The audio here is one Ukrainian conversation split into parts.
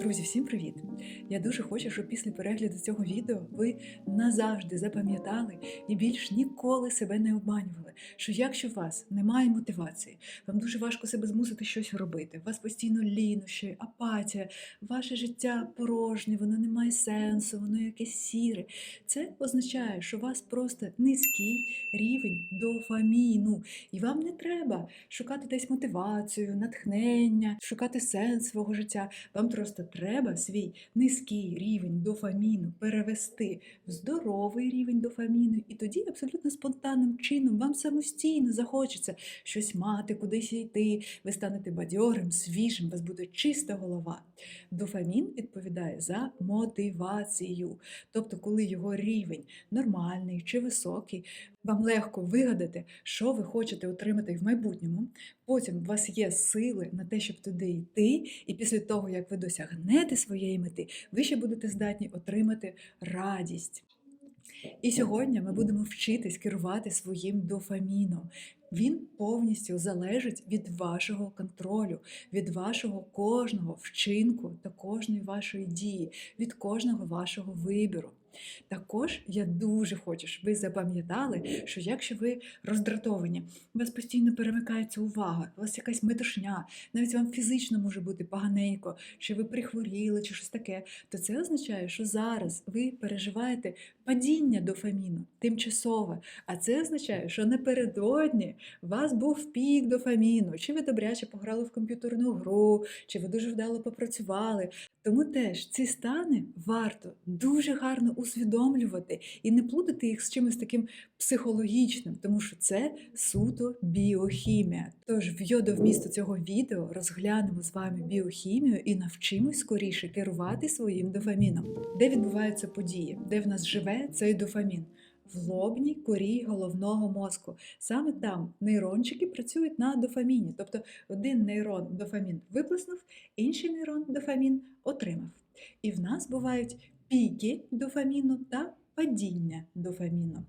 Друзі, всім привіт! Я дуже хочу, щоб після перегляду цього відео ви назавжди запам'ятали і більш ніколи себе не обманювали. Що якщо у вас немає мотивації, вам дуже важко себе змусити щось робити, у вас постійно лінощі, апатія, ваше життя порожнє, воно не має сенсу, воно якесь сіре. Це означає, що у вас просто низький рівень дофаміну, і вам не треба шукати десь мотивацію, натхнення, шукати сенс свого життя. Вам просто треба свій низький рівень дофаміну перевести в здоровий рівень дофаміну, і тоді абсолютно спонтанним чином вам самостійно захочеться щось мати, кудись йти. Ви станете бадьорим, свіжим, у вас буде чиста голова. Дофамін відповідає за мотивацію. Тобто, коли його рівень нормальний чи високий, вам легко вигадати, що ви хочете отримати в майбутньому. Потім у вас є сили на те, щоб туди йти, і після того, як ви досягнете своєї мети, ви ще будете здатні отримати радість. І сьогодні ми будемо вчитись керувати своїм дофаміном. Він повністю залежить від вашого контролю, від вашого кожного вчинку та кожної вашої дії, від кожного вашого вибору. Також я дуже хочу, щоб ви запам'ятали, що якщо ви роздратовані, у вас постійно перемикається увага, у вас якась метушня, навіть вам фізично може бути поганенько, що ви прихворіли чи щось таке, то це означає, що зараз ви переживаєте падіння дофаміну тимчасове. А це означає, що напередодні у вас був пік дофаміну, чи ви добряче пограли в комп'ютерну гру, чи ви дуже вдало попрацювали. Тому теж ці стани варто дуже гарно усвідомлювати і не плутати їх з чимось таким психологічним, тому що це суто біохімія. Тож в йодовмісту цього відео розглянемо з вами біохімію і навчимось скоріше керувати своїм дофаміном, де відбуваються події, де в нас живе цей дофамін. В лобній корі головного мозку. Саме там нейрончики працюють на дофаміні. Тобто один нейрон дофамін виплеснув, інший нейрон дофамін отримав. І в нас бувають піки дофаміну та падіння дофаміну.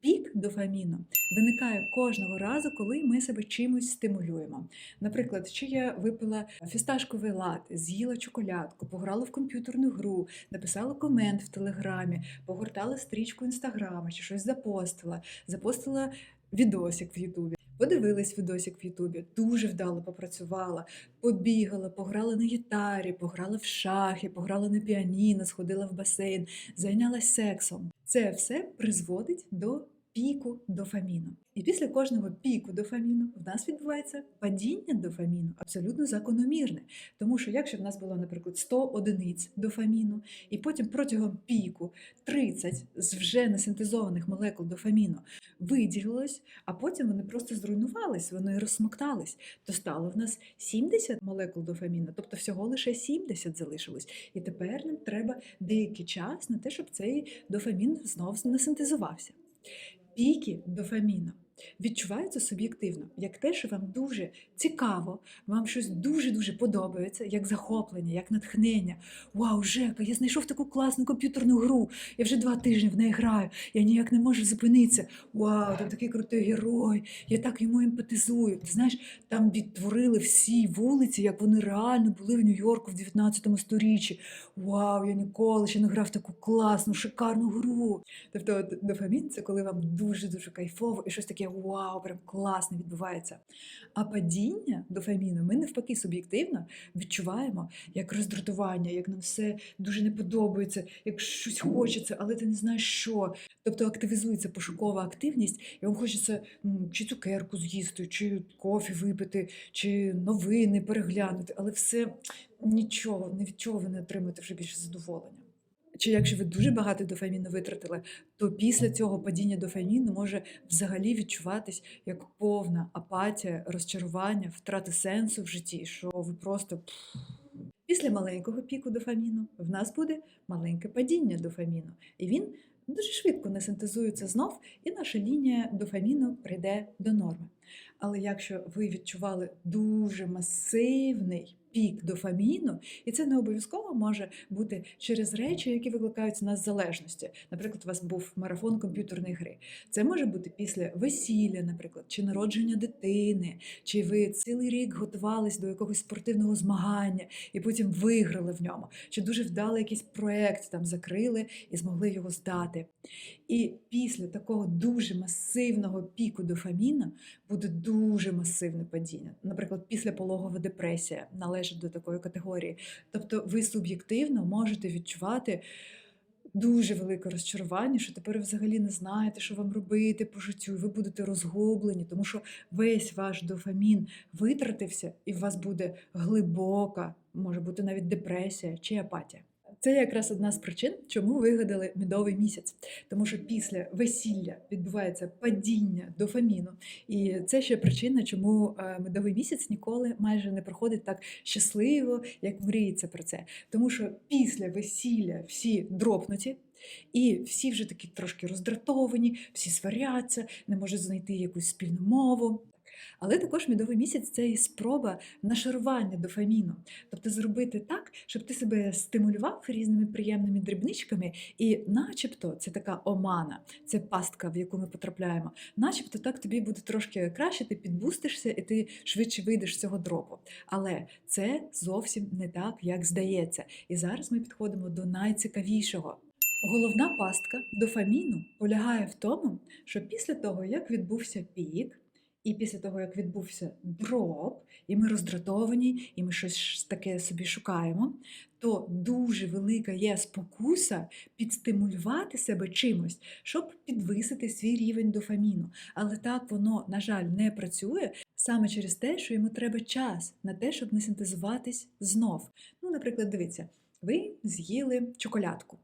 Пік дофаміну виникає кожного разу, коли ми себе чимось стимулюємо. Наприклад, чи я випила фісташковий лати, з'їла чоколядку, пограла в комп'ютерну гру, написала комент в телеграмі, погортала стрічку інстаграма, чи щось запостила, запостила відосик в Ютубі. Подивилась відосик в Ютубі, дуже вдало попрацювала, побігала, пограла на гітарі, пограла в шахи, пограла на піаніно, сходила в басейн, зайнялась сексом. Це все призводить до піку дофаміну. І після кожного піку дофаміну в нас відбувається падіння дофаміну абсолютно закономірне. Тому що якщо в нас було, наприклад, 100 одиниць дофаміну, і потім протягом піку 30 з вже несинтезованих молекул дофаміну виділилось, а потім вони просто зруйнувались, вони розсмоктались, то стало в нас 70 молекул дофаміну, тобто всього лише 70 залишилось. І тепер нам треба деякий час на те, щоб цей дофамін знову не синтезувався. Піки дофаміну відчуваються суб'єктивно, як те, що вам дуже цікаво, вам щось дуже-дуже подобається, як захоплення, як натхнення. Вау, Жека, я знайшов таку класну комп'ютерну гру. Я вже два тижні в неї граю, я ніяк не можу зупинитися. Вау, там такий крутий герой, я так йому емпатизую. Ти знаєш, там відтворили всі вулиці, як вони реально були в Нью-Йорку в 19 сторіччі. Вау, я ніколи ще не грав таку класну, шикарну гру. Тобто дофамін це коли вам дуже-дуже кайфово і щось таке вау, прям класно відбувається. А падіння дофаміну ми навпаки суб'єктивно відчуваємо як роздратування, як нам все дуже не подобається, як щось хочеться, але ти не знаєш що. Тобто активізується пошукова активність, і вам хочеться чи цукерку з'їсти, чи кофі випити, чи новини переглянути, але все нічого, ні від чого ви не отримуєте вже більше задоволення. Чи якщо ви дуже багато дофаміну витратили, то після цього падіння дофаміну може взагалі відчуватись як повна апатія, розчарування, втрата сенсу в житті, що ви просто. Після маленького піку дофаміну в нас буде маленьке падіння дофаміну, і він дуже швидко не синтезується знов, і наша лінія дофаміну прийде до норми. Але якщо ви відчували дуже масивний пік дофаміну, і це не обов'язково може бути через речі, які викликають нас залежності. Наприклад, у вас був марафон комп'ютерної гри. Це може бути після весілля, наприклад, чи народження дитини, чи ви цілий рік готувались до якогось спортивного змагання і потім виграли в ньому, чи дуже вдалий якийсь проєкт там закрили і змогли його здати. І після такого дуже масивного піку дофаміну буде дуже масивне падіння. Наприклад, післяпологова депресія належить до такої категорії. Тобто ви суб'єктивно можете відчувати дуже велике розчарування, що тепер взагалі не знаєте, що вам робити по життю, ви будете розгублені, тому що весь ваш дофамін витратився, і в вас буде глибока, може бути навіть депресія чи апатія. Це якраз одна з причин, чому вигадали медовий місяць. Тому що після весілля відбувається падіння дофаміну. І це ще причина, чому е, медовий місяць ніколи майже не проходить так щасливо, як мріється про це. Тому що після весілля всі дропнуті. І всі вже такі трошки роздратовані, всі сваряться, не можуть знайти якусь спільну мову. Але також медовий місяць це і спроба нашарування дофаміну, тобто зробити так, щоб ти себе стимулював різними приємними дрібничками, і, начебто, це така омана, це пастка, в яку ми потрапляємо. Начебто так тобі буде трошки краще, ти підбустишся і ти швидше вийдеш з цього дропу. Але це зовсім не так, як здається. І зараз ми підходимо до найцікавішого. Головна пастка дофаміну полягає в тому, що після того, як відбувся пік, і після того, як відбувся дроп, і ми роздратовані, і ми щось таке собі шукаємо, то дуже велика є спокуса підстимулювати себе чимось, щоб підвисити свій рівень дофаміну. Але так воно, на жаль, не працює саме через те, що йому треба час на те, щоб не синтезуватись знов. Ну, наприклад, дивіться, ви з'їли чоколядку.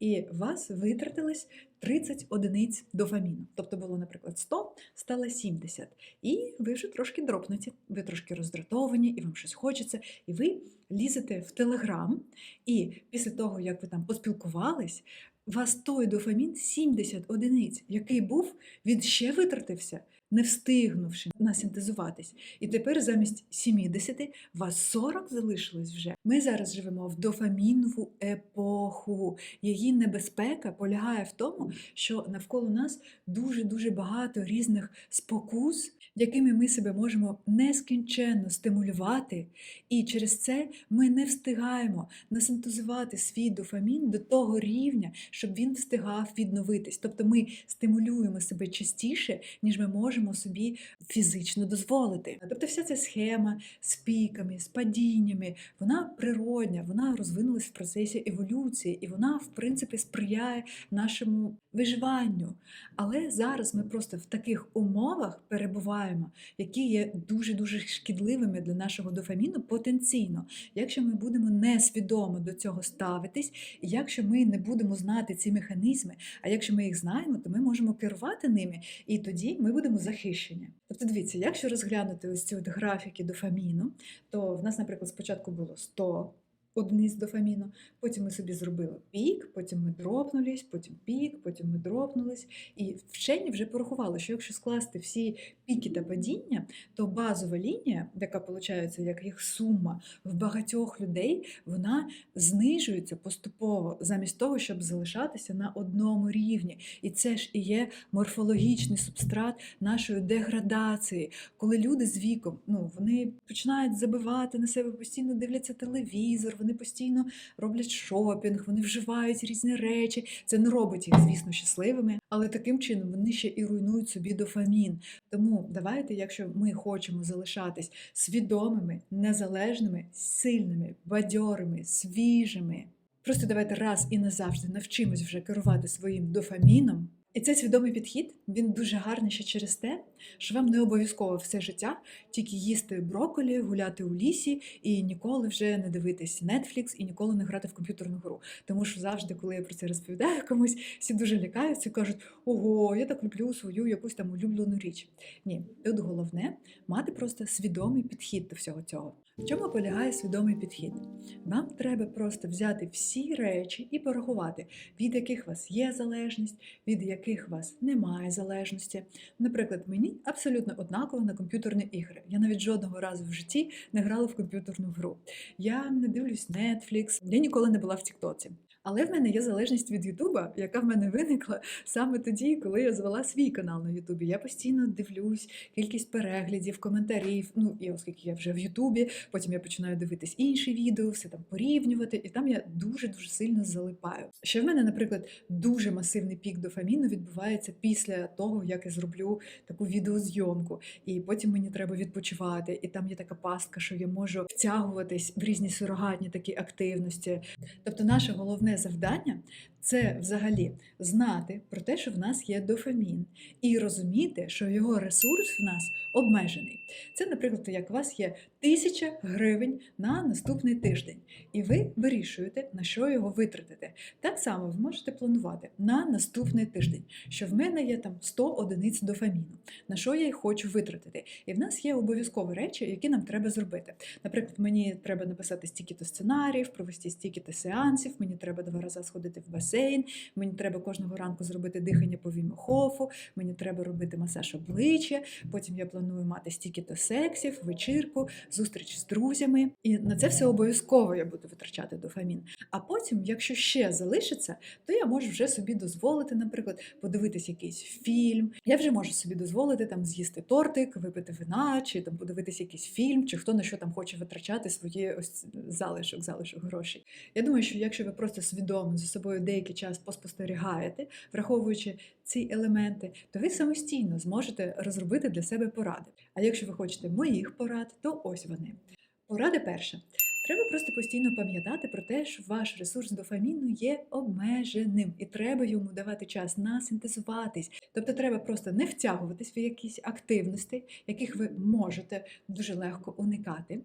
І у вас витратилось 30 одиниць дофаміну. Тобто було, наприклад, 100, стало 70. І ви вже трошки дропнуті, ви трошки роздратовані, і вам щось хочеться. І ви лізете в Телеграм, і після того, як ви там поспілкувались, у вас той дофамін 70 одиниць, який був, він ще витратився, не встигнувши насинтезуватись. І тепер замість 70 вас 40 залишилось вже. Ми зараз живемо в дофамінову епоху. Її небезпека полягає в тому, що навколо нас дуже-дуже багато різних спокус, якими ми себе можемо нескінченно стимулювати, і через це ми не встигаємо насинтезувати свій дофамін до того рівня, щоб він встигав відновитись. Тобто ми стимулюємо себе частіше, ніж ми можемо собі фізично дозволити. Тобто, вся ця схема з піками, з падіннями, вона природня, вона розвинулась в процесі еволюції, і вона, в принципі, сприяє нашому виживанню. Але зараз ми просто в таких умовах перебуваємо, які є дуже-дуже шкідливими для нашого дофаміну потенційно. Якщо ми будемо несвідомо до цього ставитись, і якщо ми не будемо знати ці механізми, а якщо ми їх знаємо, то ми можемо керувати ними, і тоді ми будемо захищені. Тобто, дивіться, якщо розглянути ось ці от графіки дофаміну, то в нас, наприклад, спочатку було 100 одиниць дофаміну, потім ми собі зробили пік, потім ми дропнулись, потім пік, потім ми дропнулись. І вчені вже порахували, що якщо скласти всі піки та падіння, то базова лінія, яка виходить як їх сума в багатьох людей, вона знижується поступово, замість того, щоб залишатися на одному рівні. І це ж і є морфологічний субстрат нашої деградації, коли люди з віком ну, вони починають забивати на себе, постійно дивляться телевізор, вони постійно роблять шопінг, вони вживають різні речі. Це не робить їх, звісно, щасливими, але таким чином вони ще і руйнують собі дофамін. Тому давайте, якщо ми хочемо залишатись свідомими, незалежними, сильними, бадьорими, свіжими. Просто давайте раз і назавжди навчимось вже керувати своїм дофаміном. І цей свідомий підхід він дуже гарний ще через те, що вам не обов'язково все життя тільки їсти брокколі, гуляти у лісі і ніколи вже не дивитись Netflix і ніколи не грати в комп'ютерну гру. Тому що завжди, коли я про це розповідаю комусь, всі дуже лякаються і кажуть: ого, я так люблю свою якусь там улюблену річ. Ні, тут головне мати просто свідомий підхід до всього цього. В чому полягає свідомий підхід? Вам треба просто взяти всі речі і порахувати, від яких у вас є залежність, від яких яких вас немає залежності. Наприклад, мені абсолютно однаково на комп'ютерні ігри. Я навіть жодного разу в житті не грала в комп'ютерну гру. Я не дивлюсь Netflix, я ніколи не була в Тіктоці. Але в мене є залежність від Ютуба, яка в мене виникла саме тоді, коли я звела свій канал на Ютубі. Я постійно дивлюсь кількість переглядів, коментарів. Ну і оскільки я вже в Ютубі, потім я починаю дивитись інші відео, все там порівнювати, і там я дуже дуже сильно залипаю. Ще в мене, наприклад, дуже масивний пік дофаміну відбувається після того, як я зроблю таку відеозйомку, і потім мені треба відпочивати. І там є така пастка, що я можу втягуватись в різні сурогатні такі активності. Тобто, наше головне завдання це взагалі знати про те, що в нас є дофамін, і розуміти, що його ресурс в нас обмежений. Це, наприклад, як у вас є тисяча гривень на наступний тиждень, і ви вирішуєте, на що його витратити. Так само ви можете планувати на наступний тиждень, що в мене є там 100 одиниць дофаміну, на що я їх хочу витратити. І в нас є обов'язкові речі, які нам треба зробити. Наприклад, мені треба написати стільки-то сценаріїв, провести стільки-то сеансів, мені треба два рази сходити в басейн, мені треба кожного ранку зробити дихання по вімохофу, мені треба робити масаж обличчя, потім я планую мати стільки-то сексів, вечірку, зустріч з друзями. І на це все обов'язково я буду витрачати дофамін. А потім, якщо ще залишиться, то я можу вже собі дозволити, наприклад, подивитись якийсь фільм. Я вже можу собі дозволити там з'їсти тортик, випити вина, чи там подивитись якийсь фільм, чи хто на що там хоче витрачати свої ось залишок, залишок грошей. Я думаю, що якщо ви просто свідомо за собою деякий час поспостерігаєте, враховуючи ці елементи, то ви самостійно зможете розробити для себе поради. А якщо ви хочете моїх порад, то ось вони. Порада перша. Треба просто постійно пам'ятати про те, що ваш ресурс дофаміну є обмеженим, і треба йому давати час насинтезуватись. Тобто треба просто не втягуватись в якісь активності, яких ви можете дуже легко уникати.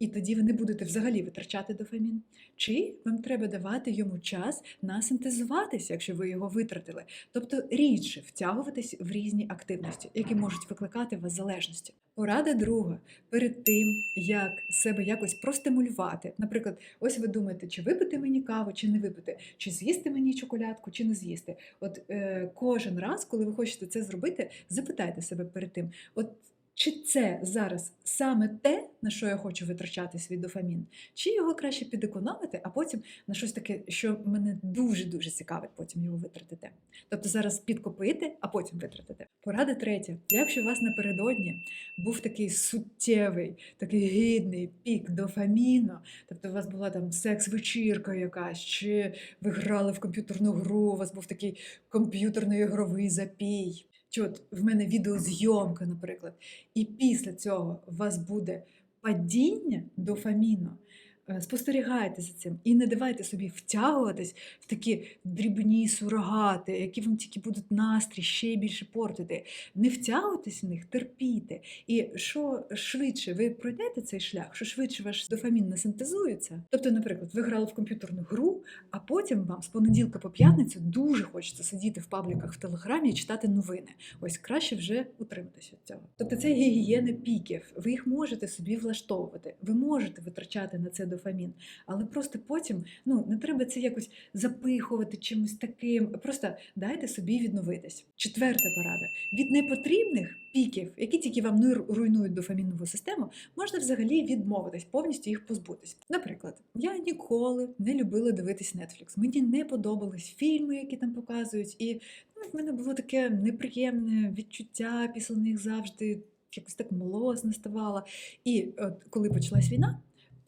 І тоді ви не будете взагалі витрачати дофамін. Чи вам треба давати йому час насинтезуватися, якщо ви його витратили, тобто рідше втягуватись в різні активності, які можуть викликати у вас залежності. Порада друга перед тим, як себе якось простимулювати. Наприклад, ось ви думаєте, чи випити мені каву, чи не випити, чи з'їсти мені чоколядку, чи не з'їсти. От е, кожен раз, коли ви хочете це зробити, запитайте себе перед тим. От чи це зараз саме те, на що я хочу витрачати свій дофамін, чи його краще підекономити, а потім на щось таке, що мене дуже-дуже цікавить, потім його витратити. Тобто зараз підкопити, а потім витратити. Порада третя. Якщо у вас напередодні був такий суттєвий, такий гідний пік дофаміну, тобто у вас була там секс-вечірка якась, чи ви грали в комп'ютерну гру, у вас був такий комп'ютерно-ігровий запій. Чи от в мене відеозйомка, наприклад, і після цього у вас буде падіння дофаміну, спостерігайте за цим і не давайте собі втягуватись в такі дрібні сурогати, які вам тільки будуть настрій ще більше портити. Не втягуйтесь в них, терпійте. І що швидше ви пройдете цей шлях, що швидше ваш дофамін не синтезується. Тобто, наприклад, ви грали в комп'ютерну гру, а потім вам з понеділка по п'ятницю дуже хочеться сидіти в пабліках в телеграмі і читати новини. Ось краще вже утриматися від цього. Тобто це гігієна піків. Ви їх можете собі влаштовувати. Ви можете витрачати на це дофамін, але просто потім ну не треба це якось запихувати чимось таким. Просто дайте собі відновитись. Четверта порада: від непотрібних піків, які тільки вам ну, руйнують дофамінову систему, можна взагалі відмовитись, повністю їх позбутись. Наприклад, я ніколи не любила дивитись Netflix. Мені не подобались фільми, які там показують, і ну, в мене було таке неприємне відчуття після них завжди. Якось так млосно ставала. І от коли почалась війна,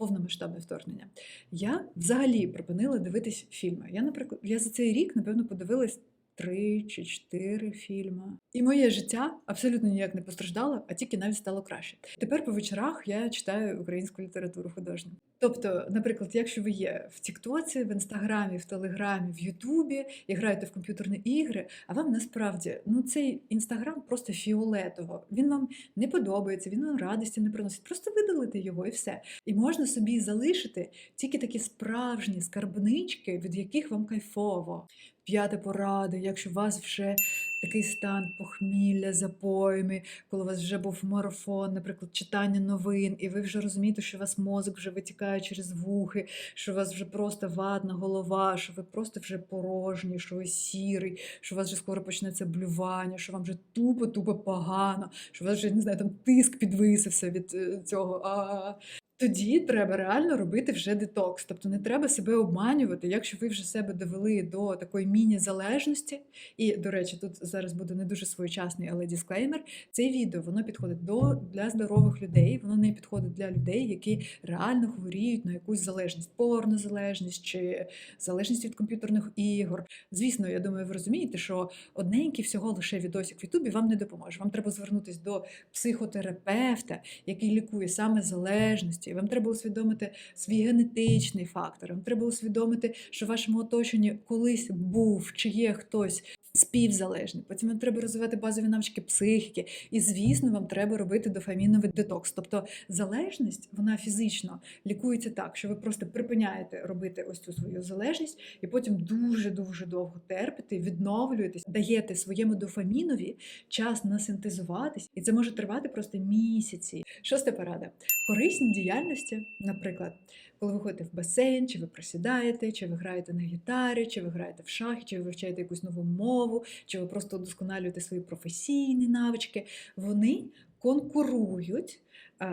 повномасштабне вторгнення, я взагалі припинила дивитись фільми. Я, наприклад, я за цей рік, напевно, подивилась три чи чотири фільми. І моє життя абсолютно ніяк не постраждало, а тільки навіть стало краще. Тепер по вечорах я читаю українську літературу художню. Тобто, наприклад, якщо ви є в Тіктоці, в Інстаграмі, в Телеграмі, в Ютубі і граєте в комп'ютерні ігри, а вам насправді ну цей інстаграм просто фіолетово. Він вам не подобається, він вам радості не приносить. Просто видалити його і все. І можна собі залишити тільки такі справжні скарбнички, від яких вам кайфово. П'ята порада, якщо вас вже такий стан похмілля, запоями, коли у вас вже був марафон, наприклад, читання новин, і ви вже розумієте, що у вас мозок вже витікає через вухи, що у вас вже просто ватна голова, що ви просто вже порожні, що ви сірий, що у вас вже скоро почнеться блювання, що вам вже тупо-тупо погано, що у вас вже не знаю, там тиск підвисився від е, цього. А тоді треба реально робити вже детокс. Тобто не треба себе обманювати, якщо ви вже себе довели до такої міні-залежності. І, до речі, тут зараз буде не дуже своєчасний, але дисклеймер. Це відео воно підходить до для здорових людей, воно не підходить для людей, які реально хворіють на якусь залежність, порнозалежність чи залежність від комп'ютерних ігор. Звісно, я думаю, ви розумієте, що одненький всього лише відосик в Ютубі вам не допоможе. Вам треба звернутися до психотерапевта, який лікує саме залежності. Вам треба усвідомити свій генетичний фактор. Вам треба усвідомити, що в вашому оточенні колись був чи є хтось співзалежний. Потім вам треба розвивати базові навички психіки. І, звісно, вам треба робити дофаміновий детокс. Тобто залежність, вона фізично лікується так, що ви просто припиняєте робити ось цю свою залежність, і потім дуже-дуже довго терпите, відновлюєтесь, даєте своєму дофамінові час насинтезуватись, і це може тривати просто місяці. Шоста порада. Корисні діяльності, наприклад, коли ви ходите в басейн, чи ви присідаєте, чи ви граєте на гітарі, чи ви граєте в шахи, чи ви вивчаєте якусь нову мову, чи ви просто удосконалюєте свої професійні навички, вони конкурують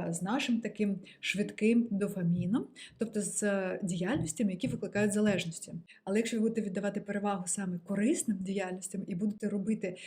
з нашим таким швидким дофаміном, тобто з е, діяльностями, які викликають залежності. Але якщо ви будете віддавати перевагу саме корисним діяльностям і будете робити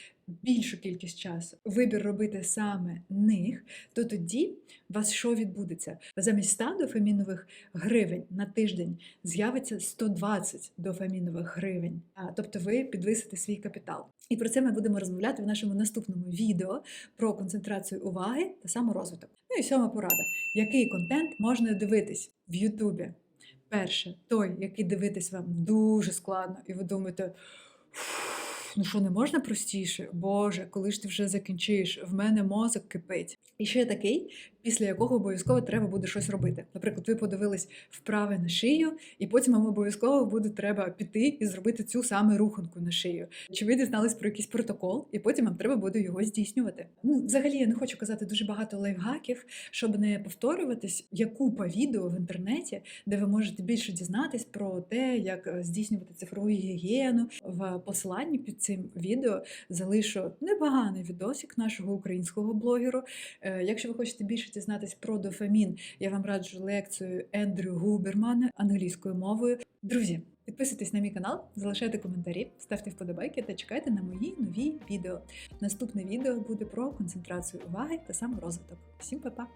більшу кількість часу, вибір робити саме них, то тоді у вас що відбудеться? Замість 100 дофамінових гривень на тиждень з'явиться 120 дофамінових гривень. Тобто ви підвисите свій капітал. І про це ми будемо розмовляти в нашому наступному відео про концентрацію уваги та саморозвиток. Ну і сьома порада. Який контент можна дивитись в Ютубі? Перше, той, який дивитись вам дуже складно, і ви думаєте. «Фу, Ну що не можна простіше? Боже, коли ж ти вже закінчиш, в мене мозок кипить. І ще такий, після якого обов'язково треба буде щось робити. Наприклад, ви подивились вправи на шию, і потім вам обов'язково буде треба піти і зробити цю саме руханку на шию. Чи ви дізнались про якийсь протокол, і потім вам треба буде його здійснювати. Ну, взагалі, я не хочу казати дуже багато лайфхаків, щоб не повторюватись. Є купа відео в інтернеті, де ви можете більше дізнатись про те, як е, здійснювати цифрову гігієну. В посиланні під цим відео залишу непоганий відосик нашого українського блогеру. Е, Якщо ви хочете більше дізнатись про дофамін, я вам раджу лекцію Ендрю Губермана англійською мовою. Друзі, підписуйтесь на мій канал, залишайте коментарі, ставте вподобайки та чекайте на мої нові відео. Наступне відео буде про концентрацію уваги та саморозвиток. Всім па-па!